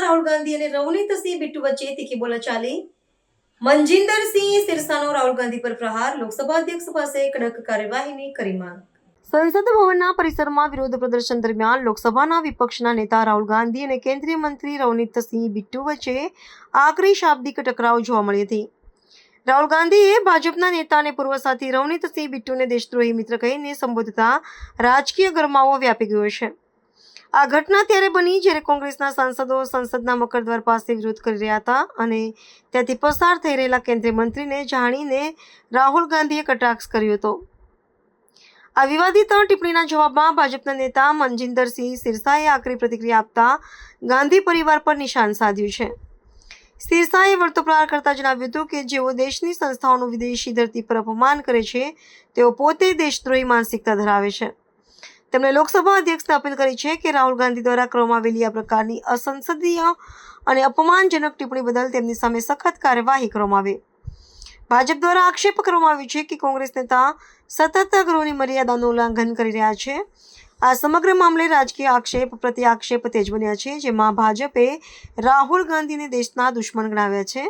રાહુલ ગાંધી અને રવનીતસિંહ બિટ્ટુ વચ્ચે તીખી બોલાચાલી. મનજિંદરસિંહ સિરસાનો રાહુલ ગાંધી પર પ્રહાર. લોકસભા અધ્યક્ષ પાસે કડક કાર્યવાહીની કરી માંગ. સંસદ ભવનના પરિસરમાં વિરોધ પ્રદર્શન દરમિયાન લોકસભાના વિપક્ષના નેતા રાહુલ ગાંધી અને કેન્દ્રીય મંત્રી રવનીતસિંહ બિટ્ટુ વચ્ચે આકરી શાબ્દિક ટકરાવ જોવા મળી હતી. રાહુલ ગાંધીએ ભાજપના નેતા અને પૂર્વ સાથી રવનીતસિંહ બિટ્ટુને દેશદ્રોહી મિત્ર કહીને સંબોધતા રાજકીય ગરમાવો વ્યાપી ગયો છે. આ ઘટના ત્યારે બની જ્યારે કોંગ્રેસના સાંસદો સંસદના મકરદ્વાર પાસે વિરોધ કરી રહ્યા હતા અને ત્યાંથી પસાર થઈ રહેલા કેન્દ્રીય મંત્રીને જાણીને રાહુલ ગાંધીએ કટાક્ષ કર્યો હતો. આ વિવાદિત ટિપ્પણીના જવાબમાં ભાજપના નેતા મનજિંદરસિંહ સિરસાએ આકરી પ્રતિક્રિયા આપતા ગાંધી પરિવાર પર નિશાન સાધ્યું છે. સિરસાએ વળતો પ્રહાર કરતા જણાવ્યું હતું કે જેઓ દેશની સંસ્થાઓનું વિદેશી ધરતી પર અપમાન કરે છે, તેઓ પોતે દેશદ્રોહી માનસિકતા ધરાવે છે. તેમણે લોકસભા અધ્યક્ષને અપીલ કરી છે કે રાહુલ ગાંધી દ્વારા કરવામાં આવેલી આ પ્રકારની અસંસદીય અને અપમાનજનક ટિપ્પણી બદલ તેમની સામે સખત કાર્યવાહી કરવામાં આવે. ભાજપ દ્વારા આક્ષેપ કરવામાં આવ્યો છે કે કોંગ્રેસ નેતા સતત ગૃહની મર્યાદાનું ઉલ્લંઘન કરી રહ્યા છે. આ સમગ્ર મામલે રાજકીય આક્ષેપ પ્રતિ આક્ષેપ તેજ બન્યા છે, જેમાં ભાજપે રાહુલ ગાંધીને દેશના દુશ્મન ગણાવ્યા છે,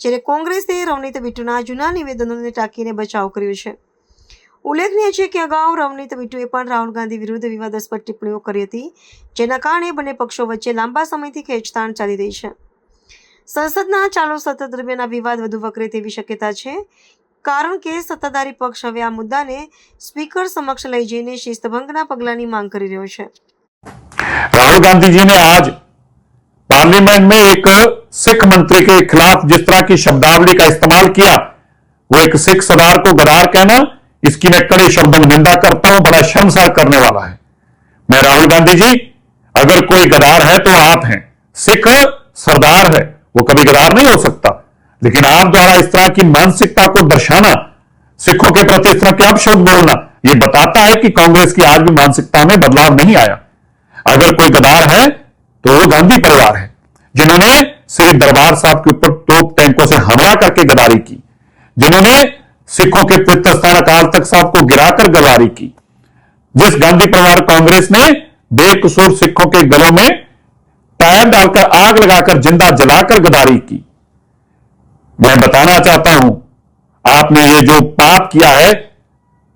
જ્યારે કોંગ્રેસે રવનીત બિટ્ટુના જૂના નિવેદનોને ટાંકીને બચાવ કર્યો છે. ઉલ્લેખનીય છે કે અગાઉ રવનીત બિટ્ટુએ પણ રાહુલ ગાંધી વિરુદ્ધ વિવાદાસ્પદ ટિપ્પણીઓ કરી હતી જેના કારણે બંને પક્ષો વચ્ચે લાંબા સમયથી ખેંચતાણ ચાલી રહી છે સંસદના ચાલુ સત્ર દરમિયાન આ વિવાદ વધુ વકરે તેવી શક્યતા છે કારણ કે સત્તાધારી પક્ષ હવે આ મુદ્દાને સ્પીકર સમક્ષ લઈ જઈને શિસ્તભંગના પગલાંની માંગ કરી રહ્યો છે राहुल गांधी जी ने आज पार्लियामेंट में एक सिख मंत्री के खिलाफ जिस तरह की शब्दावली का इस्तेमाल किया वो एक सिख सरदार को गदार कहना इसकी मैं कड़े शब्दों में निंदा करता हूँ, बड़ा शर्मसार करने वाला है। मैं राहुल गांधी जी, अगर कोई गदार है तो आप हैं। सिख सरदार है, वो कभी गदार नहीं हो सकता। लेकिन आप द्वारा इस तरह की मानसिकता को दर्शाना, सिखों के प्रति इस तरह के अपशब्द बोलना ये बताता है कि कांग्रेस की आज भी मानसिकता में बदलाव नहीं आया। अगर कोई गदार है तो वो गांधी परिवार है, जिन्होंने श्री दरबार साहब के ऊपर तोप टैंकों से हमला करके गदारी की, जिन्होंने सिखों के पवित्र स्थान अकाल तख्त साहब को गिराकर गदारी की। जिस गांधी परिवार कांग्रेस ने बेकसूर सिखों के गलों में टायर डालकर आग लगाकर ज़िंदा जलाकर गदारी की। मैं बताना चाहता हूँ, आपने ये जो पाप किया है,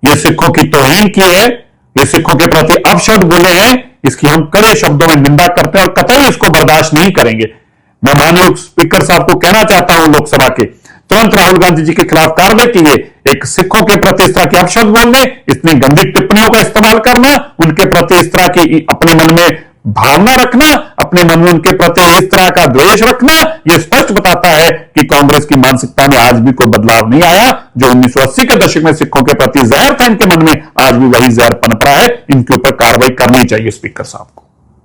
ये सिखों की तोहीन की है, ये सिखों के प्रति अपशब्द बोले हैं, इसकी हम कड़े शब्दों में निंदा करते हैं और कतई इसको बर्दाश्त नहीं करेंगे। मैं माननीय स्पीकर साहब को कहना चाहता हूँ लोकसभा के तुरंत राहुल गांधी जी के खिलाफ कार्रवाई कीजिए एक सिखों के प्रति इस तरह के अपशब्द बोलने इतनी गंदी टिप्पणियों का इस्तेमाल करना, उनके प्रति इस तरह की अपने मन में भावना रखना, अपने मन में उनके प्रति इस तरह का द्वेष रखना, यह स्पष्ट बताता है कि कांग्रेस की मानसिकता में आज भी कोई बदलाव नहीं आया। जो 1980 के दशक में सिखों के प्रति जहर था, इनके मन में आज भी वही जहर पनप रहा है। इनके ऊपर कार्रवाई करनी चाहिए स्पीकर साहब को।